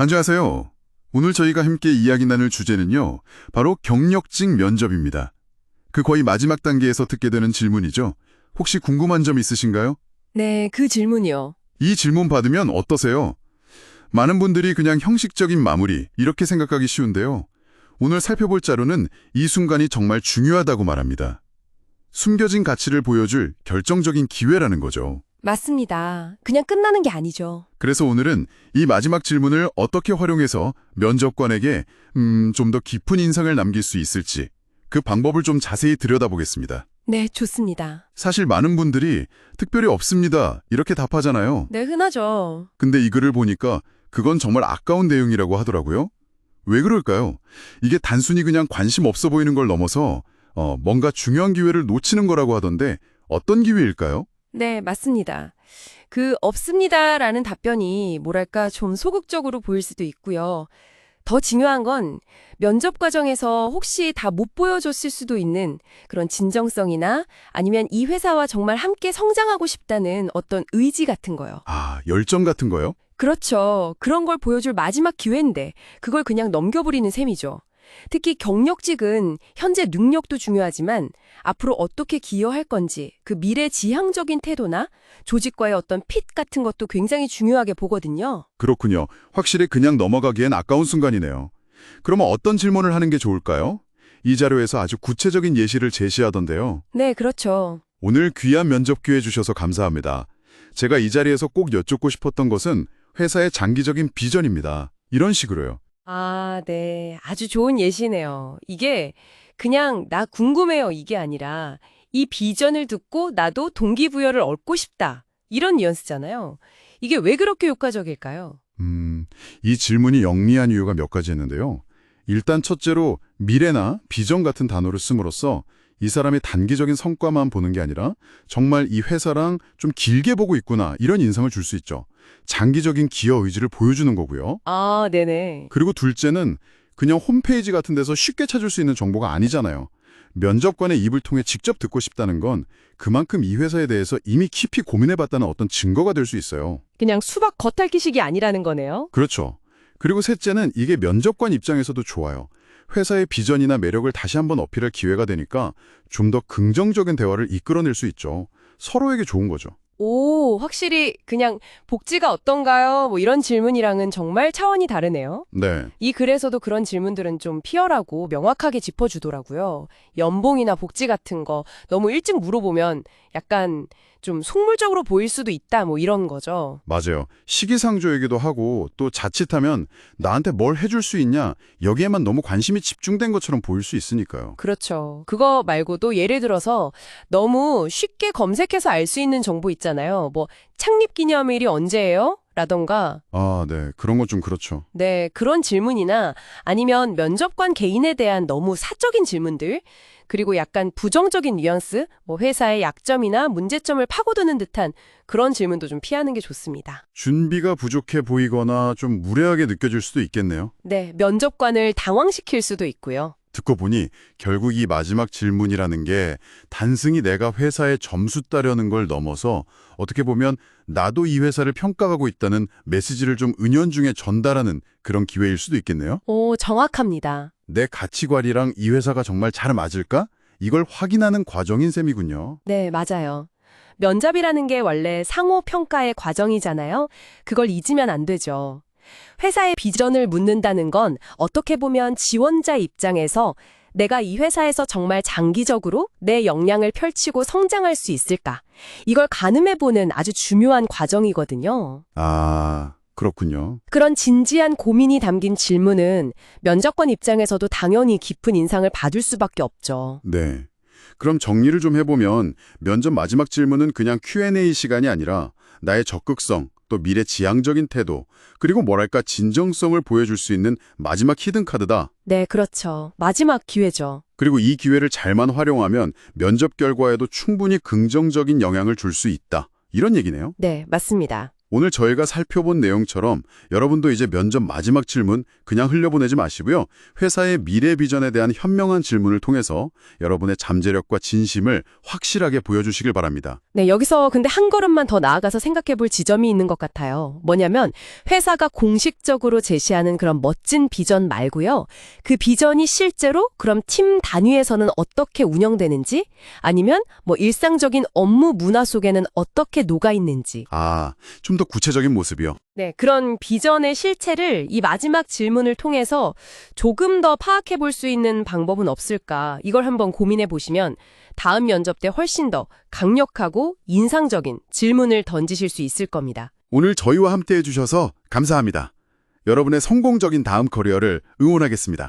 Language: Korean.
안녕하세요. 오늘 저희가 함께 이야기 나눌 주제는요. 바로 경력직 면접입니다. 그 거의 마지막 단계에서 듣게 되는 질문이죠. 혹시 궁금한 점 있으신가요? 네, 그 질문이요. 이 질문 받으면 어떠세요? 많은 분들이 그냥 형식적인 마무리 이렇게 생각하기 쉬운데요. 오늘 살펴볼 자료는 이 순간이 정말 중요하다고 말합니다. 숨겨진 가치를 보여줄 결정적인 기회라는 거죠. 맞습니다. 그냥 끝나는 게 아니죠. 그래서 오늘은 이 마지막 질문을 어떻게 활용해서 면접관에게 음, 좀 더 깊은 인상을 남길 수 있을지 그 방법을 좀 자세히 들여다보겠습니다. 네, 좋습니다. 사실 많은 분들이 특별히 없습니다. 이렇게 답하잖아요. 네, 흔하죠. 근데 이 글을 보니까 그건 정말 아까운 내용이라고 하더라고요. 왜 그럴까요? 이게 단순히 그냥 관심 없어 보이는 걸 넘어서 어, 뭔가 중요한 기회를 놓치는 거라고 하던데 어떤 기회일까요? 네, 맞습니다. 그 없습니다라는 답변이 뭐랄까 좀 소극적으로 보일 수도 있고요. 더 중요한 건 면접 과정에서 혹시 다 못 보여줬을 수도 있는 그런 진정성이나 아니면 이 회사와 정말 함께 성장하고 싶다는 어떤 의지 같은 거요. 아, 열정 같은 거요? 그렇죠. 그런 걸 보여줄 마지막 기회인데 그걸 그냥 넘겨버리는 셈이죠. 특히 경력직은 현재 능력도 중요하지만 앞으로 어떻게 기여할 건지 그 미래 지향적인 태도나 조직과의 어떤 핏 같은 것도 굉장히 중요하게 보거든요. 그렇군요. 확실히 그냥 넘어가기엔 아까운 순간이네요. 그러면 어떤 질문을 하는 게 좋을까요? 이 자료에서 아주 구체적인 예시를 제시하던데요. 네, 그렇죠. 오늘 귀한 면접 기회 주셔서 감사합니다. 제가 이 자리에서 꼭 여쭙고 싶었던 것은 회사의 장기적인 비전입니다. 이런 식으로요. 아, 네. 아주 좋은 예시네요. 이게 그냥 나 궁금해요 이게 아니라 이 비전을 듣고 나도 동기부여를 얻고 싶다. 이런 뉘앙스잖아요. 이게 왜 그렇게 효과적일까요? 음, 이 질문이 영리한 이유가 몇 가지 있는데요. 일단 첫째로 미래나 비전 같은 단어를 씀으로써 이 사람의 단기적인 성과만 보는 게 아니라 정말 이 회사랑 좀 길게 보고 있구나 이런 인상을 줄 수 있죠. 장기적인 기여 의지를 보여주는 거고요. 아, 네네. 그리고 둘째는 그냥 홈페이지 같은 데서 쉽게 찾을 수 있는 정보가 아니잖아요. 면접관의 입을 통해 직접 듣고 싶다는 건 그만큼 이 회사에 대해서 이미 깊이 고민해봤다는 어떤 증거가 될 수 있어요. 그냥 수박 겉핥기식이 아니라는 거네요. 그렇죠. 그리고 셋째는 이게 면접관 입장에서도 좋아요. 회사의 비전이나 매력을 다시 한번 어필할 기회가 되니까 좀 더 긍정적인 대화를 이끌어낼 수 있죠. 서로에게 좋은 거죠. 오, 확실히 그냥 복지가 어떤가요? 뭐 이런 질문이랑은 정말 차원이 다르네요. 네. 이 글에서도 그런 질문들은 좀 피어라고 명확하게 짚어주더라고요. 연봉이나 복지 같은 거 너무 일찍 물어보면 약간 좀 속물적으로 보일 수도 있다 뭐 이런 거죠. 맞아요. 시기상조이기도 하고 또 자칫하면 나한테 뭘 해줄 수 있냐 여기에만 너무 관심이 집중된 것처럼 보일 수 있으니까요. 그렇죠. 그거 말고도 예를 들어서 너무 쉽게 검색해서 알 수 있는 정보 있잖아요. 뭐 창립 기념일이 언제예요? 라던가 아, 네. 그런 건 좀 그렇죠. 네, 그런 질문이나 아니면 면접관 개인에 대한 너무 사적인 질문들, 그리고 약간 부정적인 뉘앙스, 뭐 회사의 약점이나 문제점을 파고드는 듯한 그런 질문도 좀 피하는 게 좋습니다. 준비가 부족해 보이거나 좀 무례하게 느껴질 수도 있겠네요. 네, 면접관을 당황시킬 수도 있고요. 듣고 보니 결국 이 마지막 질문이라는 게 단순히 내가 회사에 점수 따려는 걸 넘어서 어떻게 보면 나도 이 회사를 평가하고 있다는 메시지를 좀 은연중에 전달하는 그런 기회일 수도 있겠네요. 오, 정확합니다. 내 가치관이랑 이 회사가 정말 잘 맞을까? 이걸 확인하는 과정인 셈이군요. 네, 맞아요. 면접이라는 게 원래 상호 평가의 과정이잖아요. 그걸 잊으면 안 되죠. 회사의 비전을 묻는다는 건 어떻게 보면 지원자 입장에서 내가 이 회사에서 정말 장기적으로 내 역량을 펼치고 성장할 수 있을까? 이걸 가늠해보는 아주 중요한 과정이거든요. 아, 그렇군요. 그런 진지한 고민이 담긴 질문은 면접관 입장에서도 당연히 깊은 인상을 받을 수밖에 없죠. 네. 그럼 정리를 좀 해보면 면접 마지막 질문은 그냥 Q&A 시간이 아니라 나의 적극성, 또 미래 지향적인 태도, 그리고 뭐랄까 진정성을 보여줄 수 있는 마지막 히든 카드다. 네, 그렇죠. 마지막 기회죠. 그리고 이 기회를 잘만 활용하면 면접 결과에도 충분히 긍정적인 영향을 줄 수 있다. 이런 얘기네요. 네, 맞습니다. 오늘 저희가 살펴본 내용처럼 여러분도 이제 면접 마지막 질문 그냥 흘려보내지 마시고요. 회사의 미래 비전에 대한 현명한 질문을 통해서 여러분의 잠재력과 진심을 확실하게 보여주시길 바랍니다. 네, 여기서 근데 한 걸음만 더 나아가서 생각해 볼 지점이 있는 것 같아요. 뭐냐면 회사가 공식적으로 제시하는 그런 멋진 비전 말고요. 그 비전이 실제로 그럼 팀 단위에서는 어떻게 운영되는지 아니면 뭐 일상적인 업무 문화 속에는 어떻게 녹아 있는지 아, 좀더 구체적인 모습이요. 네, 그런 비전의 실체를 이 마지막 질문을 통해서 조금 더 파악해 볼 수 있는 방법은 없을까? 이걸 한번 고민해 보시면 다음 면접 때 훨씬 더 강력하고 인상적인 질문을 던지실 수 있을 겁니다. 오늘 저희와 함께 해주셔서 감사합니다. 여러분의 성공적인 다음 커리어를 응원하겠습니다.